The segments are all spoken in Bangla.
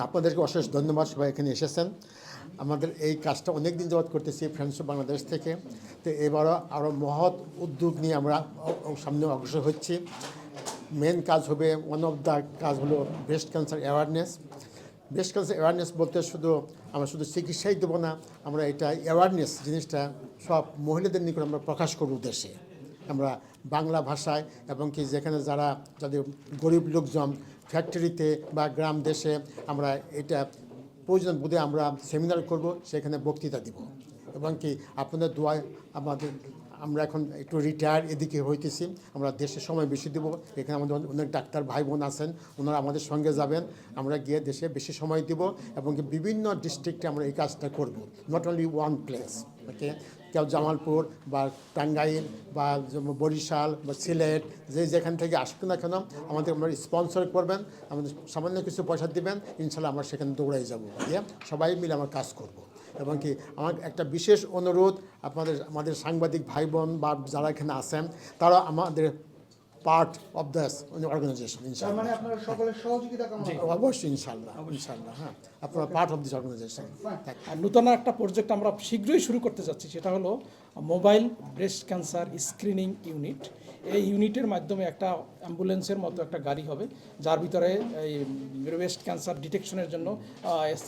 আপনাদেরকে অশেষ ধন্যবাদ, সবাই এখানে এসেছেন। আমাদের এই কাজটা অনেক দিন যাবৎ করতেছি ফ্রেন্ডস অফ বাংলাদেশ থেকে। তো এবারও আরও মহৎ উদ্যোগ নিয়ে আমরা সামনে অগ্রসর হচ্ছি। মেন কাজ হবে ওয়ান অফ দ্য কাজ হলো breast cancer awareness breast cancer awareness বলতে শুধু আমরা শুধু চিকিৎসাই দেবো না, আমরা এটা অ্যাওয়ারনেস জিনিসটা সব মহিলাদের নিকট আমরা প্রকাশ করব উদ্দেশ্যে আমরা বাংলা ভাষায় এবং কি যেখানে যারা যাদের গরিব লোকজন ফ্যাক্টরিতে বা গ্রাম দেশে আমরা এটা প্রয়োজন বোধে আমরা সেমিনার করব, সেখানে বক্তৃতা দিব। এবং কি আপনাদের দোয়ায় আমাদের, আমরা এখন একটু রিটায়ার এদিকে হইতেছি, আমরা দেশে সময় বেশি দেবো। এখানে আমাদের অনেক ডাক্তার ভাই বোন আছেন, ওনারা আমাদের সঙ্গে যাবেন। আমরা গিয়ে দেশে বেশি সময় দিব এবং বিভিন্ন ডিস্ট্রিক্টে আমরা এই কাজটা করব। Not only one place okay কেউ জামালপুর বা টাঙ্গাইল বা বরিশাল বা সিলেট, যে যেখান থেকে আসুক না কেন, আমাদের আমরা স্পন্সর করবেন, আমাদের সামান্য কিছু পয়সা দিবেন, ইনশাল্লাহ আমরা সেখানে দৌড়াই যাব দিয়ে সবাই মিলে আমরা কাজ করব। এবং কি, আমার একটা বিশেষ অনুরোধ, আপনাদের, আমাদের সাংবাদিক ভাই বোন বা যারা এখানে আছেন, তারা আমাদের পার্ট অফ দ্য অর্গানাইজেশন ইনশাল্লাহ মানে আপনারা সকলের সহযোগিতা কেমন অবশ্যই ইনশাল্লাহ ইনশাল্লাহ হ্যাঁ। আপনারা পার্ট অফ দিস অর্গানাইজেশন আর নূতন একটা প্রজেক্ট আমরা শীঘ্রই শুরু করতে যাচ্ছি সেটা হলো mobile breast cancer screening unit এই ইউনিটের মাধ্যমে একটা অ্যাম্বুলেন্সের মতো একটা গাড়ি হবে যার ভিতরে এই ব্রেস্ট ক্যান্সার ডিটেকশনের জন্য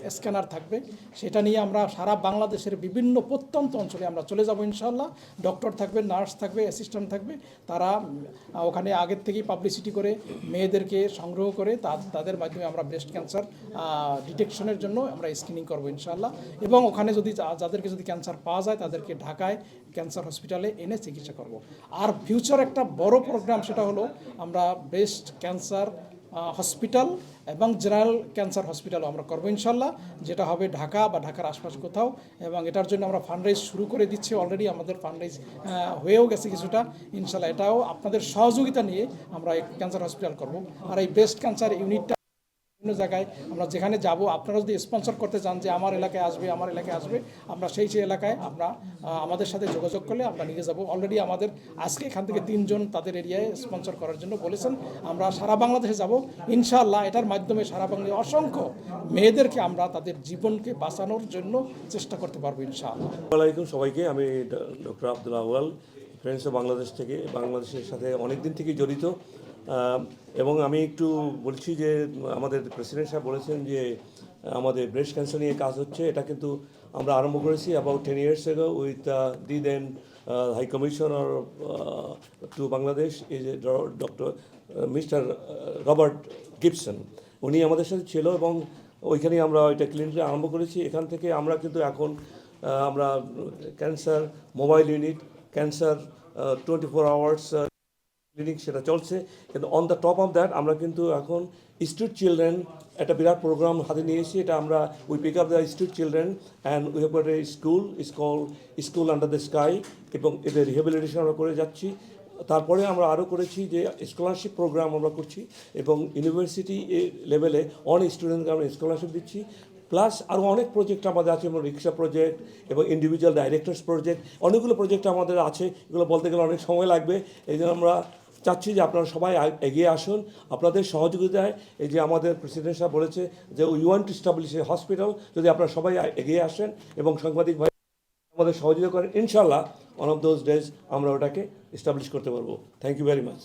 স্ক্যানার থাকবে। সেটা নিয়ে আমরা সারা বাংলাদেশের বিভিন্ন প্রত্যন্ত অঞ্চলে আমরা চলে যাব ইনশাল্লাহ ডক্টর থাকবে নার্স থাকবে অ্যাসিস্ট্যান্ট থাকবে তারা উম, ওখানে আগের থেকেই পাবলিসিটি করে, মেয়েদেরকে সংগ্রহ করে তাদের মাধ্যমে আমরা ব্রেস্ট ক্যান্সার ডিটেকশনের জন্য আমরা স্ক্রিনিং করব ইনশাল্লাহ এবং ওখানে যদি যাদেরকে যদি ক্যান্সার পাওয়া যায়, তাদেরকে ঢাকায় ক্যান্সার হসপিটালে এনে চিকিৎসা করব। আর ফিউচার একটা বড় প্রোগ্রাম সেটা হলো আমরা ব্রেস্ট ক্যান্সার হসপিটাল এবং জেনারেল ক্যান্সার হসপিটালও আমরা করব ইনশাল্লাহ, যেটা হবে ঢাকা বা ঢাকার আশপাশ কোথাও, এবং এটার জন্য আমরা ফান্ডরাইজ শুরু করে দিচ্ছি অলরেডি আমাদের ফান্ডরাইজ হয়েও গেছে কিছুটা, ইনশাল্লাহ এটাও আপনাদের সহযোগিতা নিয়ে আমরা ক্যান্সার হসপিটাল করব। আর এই ব্রেস্ট ক্যান্সার ইউনিটটা বিভিন্ন জায়গায় আমরা যেখানে যাব, আপনারা যদি স্পন্সর করতে চান যে আমার এলাকায় আসবে, আমার এলাকায় আসবে, আমরা সেই সেই এলাকায় আমরা আমাদের সাথে যোগাযোগ করলে আমরা নিয়ে যাব। অলরেডি আমাদের আজকে এখান থেকে তিনজন তাদের এরিয়ায় স্পন্সর করার জন্য বলেছেন, আমরা সারা বাংলাদেশে যাব। ইনশাআল্লাহ এটার মাধ্যমে সারা বাংলাদেশে অসংখ্য মেয়েদেরকে আমরা তাদের জীবনকে বাঁচানোর জন্য চেষ্টা করতে পারব ইনশাআল্লাহ। সবাইকে, আমি doctor Abdul Awal friends of Bangladesh থেকে, বাংলাদেশের সাথে অনেক দিন থেকে জড়িত। এবং আমি একটু বলছি যে আমাদের প্রেসিডেন্ট সাহেব বলেছেন যে আমাদের ব্রেস্ট ক্যান্সার নিয়ে কাজ হচ্ছে। এটা কিন্তু আমরা আরম্ভ করেছি about ten years ago with the then high commissioner to Bangladesh is doctor mister Robert Gibson উনি আমাদের সাথে ছিল এবং ওইখানেই আমরা ওইটা ক্লিনিকটা আরম্ভ করেছি। এখান থেকে আমরা কিন্তু এখন আমরা cancer mobile unit cancer twenty four hours clinic সেটা চলছে। কিন্তু on the top of that আমরা কিন্তু এখন স্ট্রিট চিলড্রেন একটা বিরাট প্রোগ্রাম হাতে নিয়েছি এটা আমরা we pick up the street children and we have a school is call school under the sky এবং এদের রিহেবিলিটেশন আমরা করে যাচ্ছি। তারপরে আমরা আরও করেছি যে স্কলারশিপ প্রোগ্রাম আমরা করছি এবং ইউনিভার্সিটি লেভেলে অনেক স্টুডেন্টকে আমরা স্কলারশিপ দিচ্ছি। প্লাস আরও অনেক প্রজেক্ট আমাদের আছে, যেমন রিক্সা প্রজেক্ট এবং ইন্ডিভিজুয়াল ডাইরেক্টর্স প্রজেক্ট অনেকগুলো প্রজেক্ট আমাদের আছে, এগুলো বলতে গেলে অনেক সময় লাগবে। এই জন্য আমরা চাচ্ছি যে আপনারা সবাই এগিয়ে আসুন। আপনাদের সহযোগিতায় এই যে আমাদের প্রেসিডেন্ট সাহেব বলেছে যে we want establish a hospital যদি আপনারা সবাই এগিয়ে আসেন এবং সাংবাদিক ভাই আমাদের সহযোগিতা করেন ইনশাল্লাহ ওয়ান অফ দোজ ডেজ আমরা ওটাকে এস্টাবলিশ করতে পারব। Thank you very much